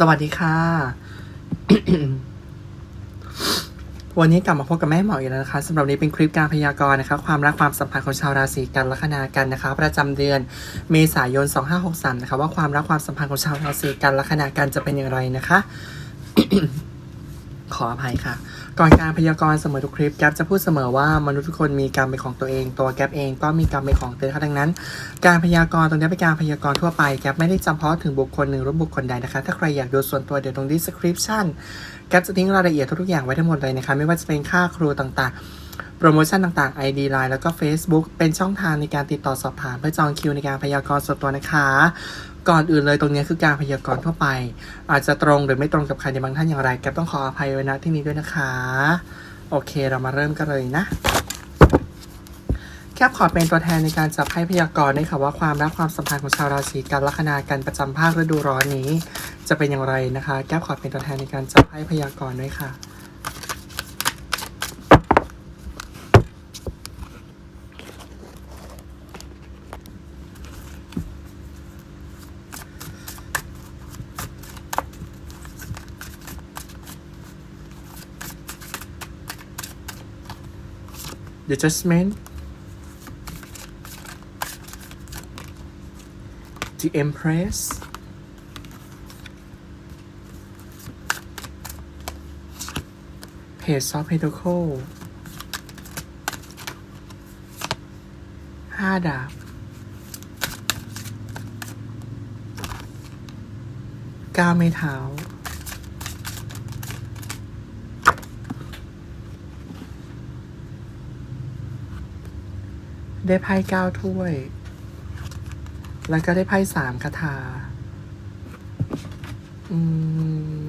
สวัสดีค่ะ วันนี้กลับมาพบกับแม่หมออีกแล้วนะคะสำหรับนี้เป็นคลิปการพยากรณ์นะคะ ความรักความสัมพันธ์ของชาวราศีกันลัคนากันนะคะ ประจำเดือนเมษายน 2563 นะคะ ว่าความรักความสัมพันธ์ของชาวราศีกันลัคนากันจะเป็นอย่างไรนะคะ ขออภัยค่ะ ก่อนการพยากรณ์เสมอทุกคลิปแกปจะพูดเสมอว่ามนุษย์ทุกคนมีกรรมเป็นของตัวเอง ตัวแกปเองก็มีกรรมเป็นของตัวเองคะดังนั้น การพยากรณ์ตรงนี้เป็นการพยากรณ์ทั่วไปแกปไม่ได้จำเพาะถึงบุคคลหนึ่งหรือบุคคลใดนะคะ ถ้าใครอยากดูส่วนตัวเดี๋ยวตรง description แกปจะทิ้งรายละเอียดทุกๆอย่างไว้ทั้งหมดเลยนะคะ ไม่ว่าจะเป็นค่าครูต่างๆ โปรโมชั่นต่างๆ ID Line แล้วก็ Facebook เป็นช่องทางในการติดต่อสอบถามเพื่อจองคิวในการพยากรณ์ส่วนตัวนะคะ ก่อนอื่นเลยตรงนี้คือการพยากรณ์ทั่วไป อาจจะตรงหรือไม่ตรงกับใครในบางท่านอย่างไรแก๊ปต้องขออภัยไว้ณที่นี้ด้วยนะคะ โอเคเรามาเริ่มกันเลยนะแคปขอเป็นตัวแทนในการจับให้พยากรณ์ด้วยค่ะว่าความรักความสัมพันธ์ของชาวราศีกันลัคนากันประจำภาคฤดูร้อนนี้ จะเป็นอย่างไรนะคะแก้ขอเป็นตัวแทนในการจับให้พยากรณ์ด้วยค่ะ The Judgment The Empress Page of Pentacles ห้าดาบก้าวไม่เท้า ได้ไพ่เก้าถ้วย แล้วก็ได้ไพ่สามคาถาอืม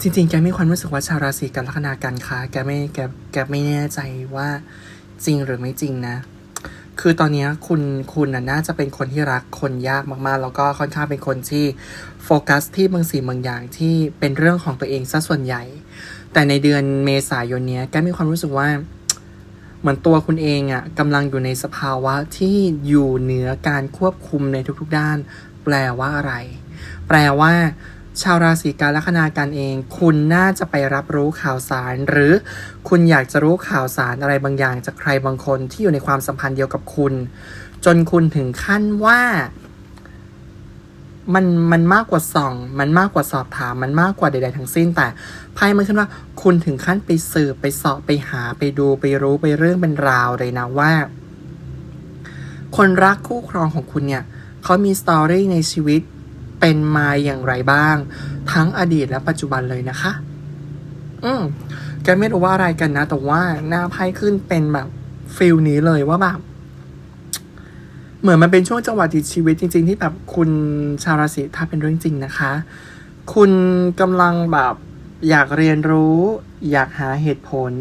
จริงๆ แกมีความรู้สึกว่าชาวราศีกันลัคนากันคะแกไม่แกแกไม่แน่ใจว่าจริงหรือไม่จริงนะ คือตอนนี้คุณคุณน่าจะเป็นคนที่รักคนยากมากๆ แล้วก็ค่อนข้างเป็นคนที่โฟกัสที่บางสิ่งบางอย่างที่เป็นเรื่องของตัวเองซะส่วนใหญ่ แต่ในเดือนเมษายนนี้ยแกมีความรู้สึกว่า เหมือนตัวคุณเองอะ่ะกำลังอยู่ในสภาวะที่อยู่เหนือการควบคุมในทุกๆด้าน แปลว่าอะไร แปลว่า ชาวราศีกันลัคนากันเอง คุณน่าจะไปรับรู้ข่าวสาร หรือคุณอยากจะรู้ข่าวสารอะไรบางอย่างจากใครบางคนที่อยู่ในความสัมพันธ์เดียวกับคุณ จนคุณถึงขั้นว่า มันมันมากกว่าส่อง มันมากกว่าสอบถาม มันมากกว่าใด ๆ ทั้งสิ้นแต่ไพ่มันขึ้นว่า คุณถึงขั้นไปสืบไปสอบไปหาไปดูไปรู้ไปเรื่องเป็นราวเลยนะว่า คนรักคู่ครองของคุณเนี่ยเขามีสตอรี่ในชีวิต เป็นมาอย่างไรบ้าง ทั้งอดีตและปัจจุบันเลยนะคะ อืมแกไม่รู้ว่าอะไรกันนะ แต่ว่าหน้าไพ่ขึ้นเป็นแบบฟิลนี้เลยว่าแบบเหมือนมันเป็นช่วงจังหวะที่ชีวิตจริง ๆ ที่แบบคุณชาวราศีถ้าเป็นเรื่องจริงนะคะ คุณกำลังแบบอยากเรียนรู้ อยากหาเหตุผล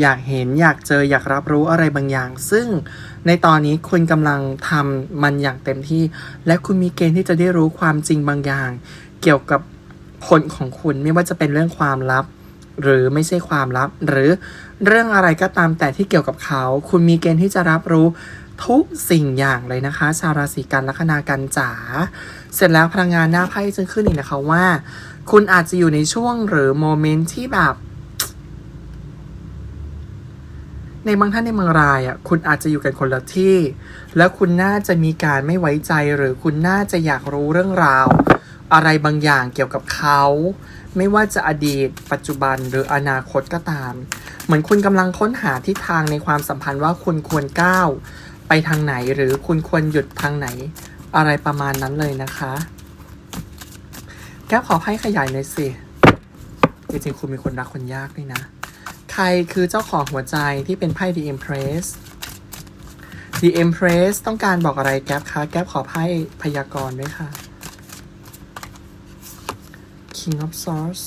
อยากเห็นอยากเจออยากรับรู้อะไรบางอย่าง ซึ่งในตอนนี้คุณกำลังทำมันอย่างเต็มที่ และคุณมีเกณฑ์ที่จะได้รู้ความจริงบางอย่าง เกี่ยวกับคนของคุณไม่ว่าจะเป็นเรื่องความลับ หรือไม่ใช่ความลับ หรือเรื่องอะไรก็ตามแต่ที่เกี่ยวกับเขา คุณมีเกณฑ์ที่จะรับรู้ทุกสิ่งอย่างเลยนะคะ ชาวราศีกันลัคนากันจ๋าเสร็จแล้วพลังงานหน้าไพ่จะขึ้นอีกนะคะว่า คุณอาจจะอยู่ในช่วงหรือโมเมนต์ที่แบบ ในบางท่านในบางรายอะคุณอาจจะอยู่กันคนละที่ แล้วคุณน่าจะมีการไม่ไว้ใจหรือคุณน่าจะอยากรู้เรื่องราว อะไรบางอย่างเกี่ยวกับเขา ไม่ว่าจะอดีต ปัจจุบันหรืออนาคตก็ตาม เหมือนคุณกำลังค้นหาทิศทางในความสัมพันธ์ว่าคุณควรก้าวไปทางไหนหรือคุณควรหยุดทางไหน อะไรประมาณนั้นเลยนะคะ แก้วขอให้ขยายหน่อยสิจริงๆคุณมีคนรักคนยากด้วยนะ ครคือเจ้าของหัวใจที่เป็นไพ่ The Empress The Empress ต้องการบอกอะไรแก๊ปคะ แก๊ปขอไพ่พยากรณ์ด้วยค่ะ King of Swords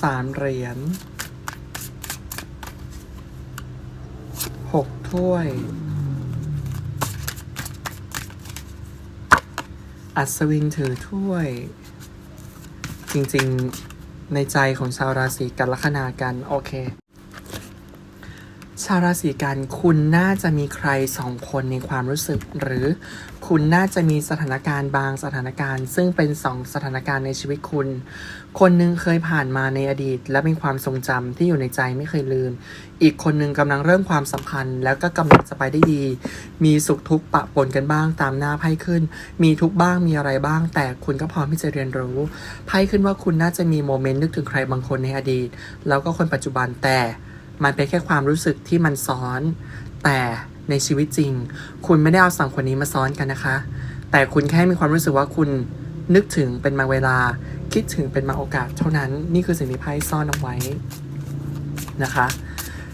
สามเหรียญหกถ้วย อัศวินถือถ้วย จริง ๆ ในใจของชาวราศีกันลัคนากัน โอเคาวราศีกันคุณน่าจะมีใครสองคนในความรู้สึก หรือคุณน่าจะมีสถานการณ์บางสถานการณ์ ซึ่งเป็นสองสถานการณ์ในชีวิตคุณ คนหนึ่งเคยผ่านมาในอดีต และเป็นความทรงจำที่อยู่ในใจไม่เคยลืม อีกคนหนึ่งกำลังเริ่มความสัมพันธ์ แล้วก็กำลังจะไปได้ดี มีสุขทุกข์ปะปนกันบ้างตามหน้าไพ่ขึ้น มีทุกบ้างมีอะไรบ้าง แต่คุณก็พร้อมที่จะเรียนรู้ไพ่ขึ้นว่าคุณน่าจะมีโมเมนต์นึกถึงใครบางคนในอดีต แล้วก็คนปัจจุบันแต่ มันเป็นแค่ความรู้สึกที่มันซ้อน แต่ในชีวิตจริง คุณไม่ได้เอาสองคนนี้มาซ้อนกันนะคะ แต่คุณแค่มีความรู้สึกว่าคุณนึกถึงเป็นบาเวลา คิดถึงเป็นบาโอกาส เท่านั้นนี่คือสิ่งที่ไพ่ซ่อนเอาไว้นะคะ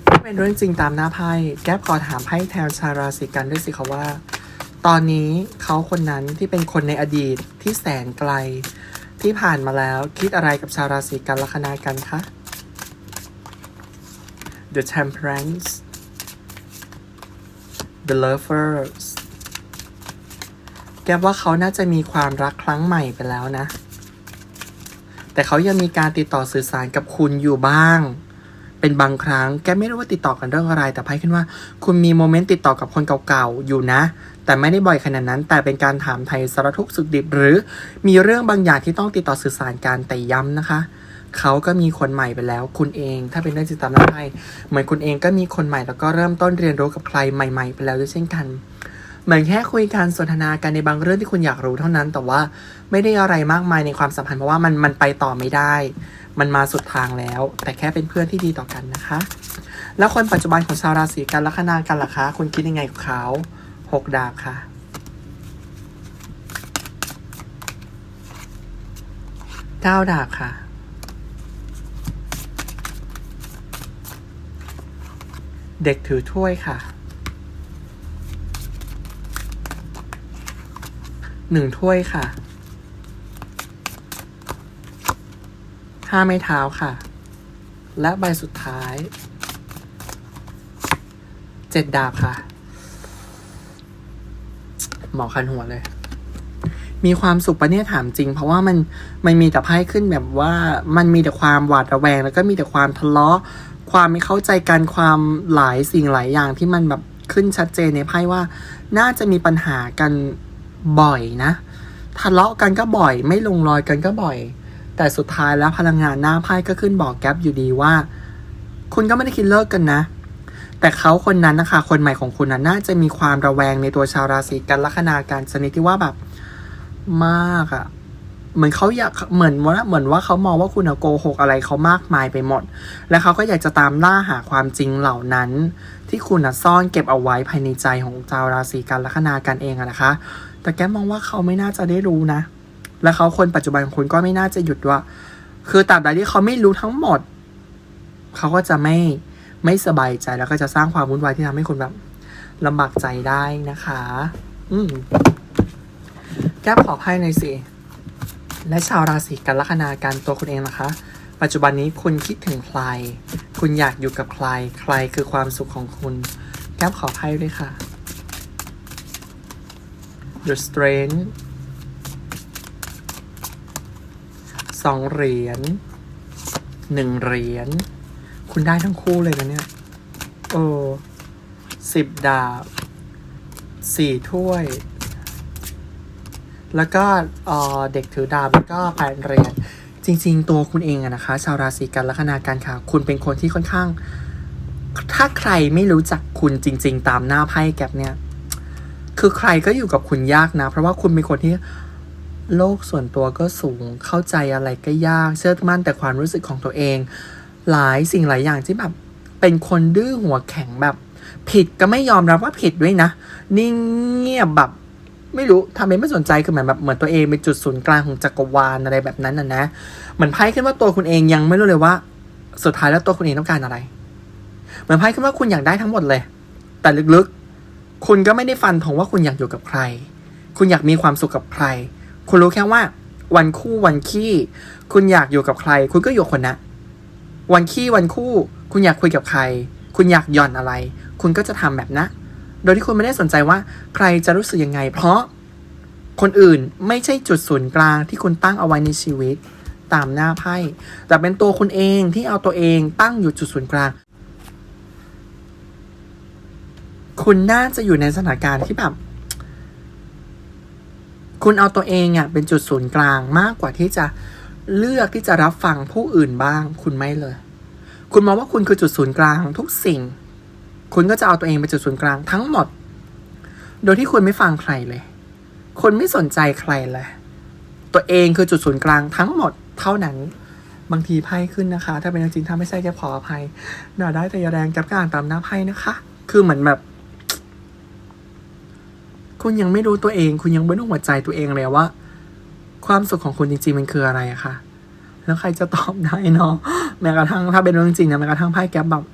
ถ้าเป็นเรื่องจริงตามหน้าไพ่แก้ขอถามไพ่แทนชาวราศีกันด้วยสิคะว่า ตอนนี้เขาคนนั้นที่เป็นคนในอดีตที่แสนไกล ที่ผ่านมาแล้วคิดอะไรกับชาวราศีกันลัคนากันคะ The Temperance The Lovers แกว่าเขาน่าจะมีความรักครั้งใหม่ไปแล้วนะ แต่เขายังมีการติดต่อสื่อสารกับคุณอยู่บ้าง เป็นบางครั้ง แกไม่รู้ว่าติดต่อกันเรื่องอะไร แต่ไพ่ขึ้นว่า คุณมีโมเมนต์ติดต่อกับคนเก่าๆ อยู่นะ แต่ไม่ได้บ่อยขนาดนั้น แต่เป็นการถามไทยสารทุกข์สุขดิบ หรือมีเรื่องบางอย่างที่ต้องติดต่อสื่อสารกันแต่ย้ำนะคะ เขาก็มีคนใหม่ไปแล้ว คุณเอง ถ้าเป็นเรื่องจิตตามน้ำไพ่เหมือนคุณเองก็มีคนใหม่แล้วก็เริ่มต้นเรียนรู้กับใครใหม่ ๆ ไปแล้วด้วยเช่นกัน เหมือนแค่คุยกันสนทนากันในบางเรื่องที่คุณอยากรู้เท่านั้น แต่ว่าไม่ได้อะไรมากมายในความสัมพันธ์เพราะว่ามันมันไปต่อไม่ได้ มันมาสุดทางแล้ว แต่แค่เป็นเพื่อนที่ดีต่อกันนะคะ แล้วคนปัจจุบันของชาวราศีกันลัคนากันล่ะคะ คุณคิดยังไงกับเขาหกดาบค่ะเก้าดาบค่ะ เด็กถือถ้วยค่ะหนึ่งถ้วยค่ะห้าไม้เท้าค่ะ และใบสุดท้ายเจ็ดดาบค่ะ หมอคันหัวเลย มีความสุขปะเนี่ยถามจริง เพราะว่ามันมันมีแต่ไพ่ขึ้นแบบว่ามันมีแต่ความหวาดระแวง แล้วก็มีแต่ความทะเลาะ ความไม่เข้าใจกันความหลายสิ่งหลายอย่างที่มันแบบขึ้นชัดเจนในไพ่ว่า น่าจะมีปัญหากันบ่อยนะทะเลาะกันก็บ่อย ไม่ลงรอยกันก็บ่อย แต่สุดท้ายแล้วพลังงานหน้าไพ่ก็ขึ้นบอกแก๊ปอยู่ดีว่า คุณก็ไม่ได้คิดเลิกกันนะ แต่เขาคนนั้นนะคะ คนใหม่ของคุณนะน่าจะมีความระแวงในตัวชาวราศีกันลัคนาการชนิดที่ว่าแบบมากอะ เหมือนเขาอยากเหมือนว่าเหมือนว่าเขามองว่าคุณอะโกหกอะไรเขามากมายไปหมด และเขาก็อยากจะตามล่าหาความจริงเหล่านั้น ที่คุณซ่อนเก็บเอาไว้ภายในใจของชาวราศีกันลัคนากันเองอะนะคะ แต่แกมองว่าเขาไม่น่าจะได้รู้นะ และเขาคนปัจจุบันของคุณก็ไม่น่าจะหยุดว่า คือตราบใดที่เขาไม่รู้ทั้งหมด เขาก็จะไม่ไม่สบายใจแล้วก็จะสร้างความวุ่นวายที่ทำให้คุณแบบลำบากใจได้นะคะ อืมแก้ขอไพ่หน่อยสิ และชาวราศีกันลัคนาการตัวคุณเองนะคะ ปัจจุบันนี้คุณคิดถึงใคร คุณอยากอยู่กับใคร ใครคือความสุขของคุณ แก้ขอไพ่ด้วยค่ะ The Strength สองเหรียญหนึ่งเหรียญคุณได้ทั้งคู่เลยนะเนี่ย โอ้สิบดาบสี่ถ้วย แล้วก็เด็กถือดาบแล้วก็แปดเหรียญจริง ๆ ตัวคุณเองอะนะคะ ชาวราศีกันลัคนาการค่ะ คุณเป็นคนที่ค่อนข้าง ถ้าใครไม่รู้จักคุณจริง ๆ ตามหน้าไพ่แก็บเนี่ย คือใครก็อยู่กับคุณยากนะ เพราะว่าคุณเป็นคนที่โลกส่วนตัวก็สูงเข้าใจอะไรก็ยากเชื่อมั่นแต่ความรู้สึกของตัวเอง หลายสิ่งหลายอย่างที่แบบเป็นคนดื้อหัวแข็งแบบ ผิดก็ไม่ยอมรับว่าผิดด้วยนะนิ่งเงียบแบบ ไม่รู้ทำไมไม่สนใจคือเหมือนแบบเหมือนตัวเองเป็นจุดศูนย์กลางของจักรวาลอะไรแบบนั้นนะนะเหมือนไพ่ขึ้นว่าตัวคุณเองยังไม่รู้เลยว่า สุดท้ายแล้วตัวคุณเองต้องการอะไร เหมือนไพ่ขึ้นว่าคุณอยากได้ทั้งหมดเลย แต่ลึกๆ คุณก็ไม่ได้ฟันธงว่าคุณอยากอยู่กับใคร คุณอยากมีความสุขกับใคร คุณรู้แค่ว่า วันคู่วันขี้ คุณอยากอยู่กับใคร คุณก็อยู่คนนะวันขี้วันคู่ คุณอยากคุยกับใคร คุณอยากหย่อนอะไร คุณก็จะทำแบบนะ โดยที่คุณไม่ได้สนใจว่าใครจะรู้สึกยังไง เพราะคนอื่นไม่ใช่จุดศูนย์กลางที่คุณตั้งเอาไว้ในชีวิตตามหน้าไพ่แต่เป็นตัวคุณเองที่เอาตัวเองตั้งอยู่จุดศูนย์กลาง คุณน่าจะอยู่ในสถานการณ์ที่แบบคุณเอาตัวเองอะเป็นจุดศูนย์กลางมากกว่าที่จะเลือกที่จะรับฟังผู้อื่นบ้าง คุณไม่เลย คุณมองว่าคุณคือจุดศูนย์กลางทุกสิ่ง คุณก็จะเอาตัวเองเป็นจุดศูนย์กลางทั้งหมด โดยที่คุณไม่ฟังใครเลย คุณไม่สนใจใครเลย ตัวเองคือจุดศูนย์กลางทั้งหมดเท่านั้น บางทีไพ่ขึ้นนะคะ ถ้าเป็นเรื่องจริงถ้าไม่ใช่แกขออภัยด่าได้แต่อย่าแรงกับการตามหน้าไพ่นะคะ คือเหมือนแบบ คุณยังไม่รู้ตัวเอง คุณยังไม่รู้หัวใจตัวเองเลยว่า ความสุขของคุณจริงๆมันคืออะไรอะคะแล้วใครจะตอบได้เนาะแม้กระทั่งถ้าเป็นเรื่องจริงนะแม้กระทั่งไพ่แก๊ปแบบ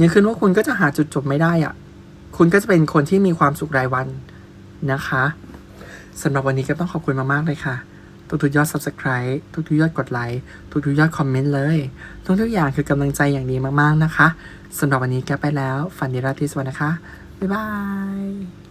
ยังขึ้นว่าคุณก็จะหาจุดจบไม่ได้อะคุณก็จะเป็นคนที่มีความสุขรายวันนะคะสำหรับวันนี้ก็ต้องขอบคุณมาก ๆ เลยค่ะ ทุกๆยอด subscribe ทุกๆยอดกดไลค์ทุกๆยอดคอมเมนต์เลย ทุกๆอย่างคือกำลังใจอย่างดีมาก ๆ นะคะสำหรับวันนี้แกไปแล้ว ฝันดีราตรีสวัสดิ์นะคะ บ๊ายบาย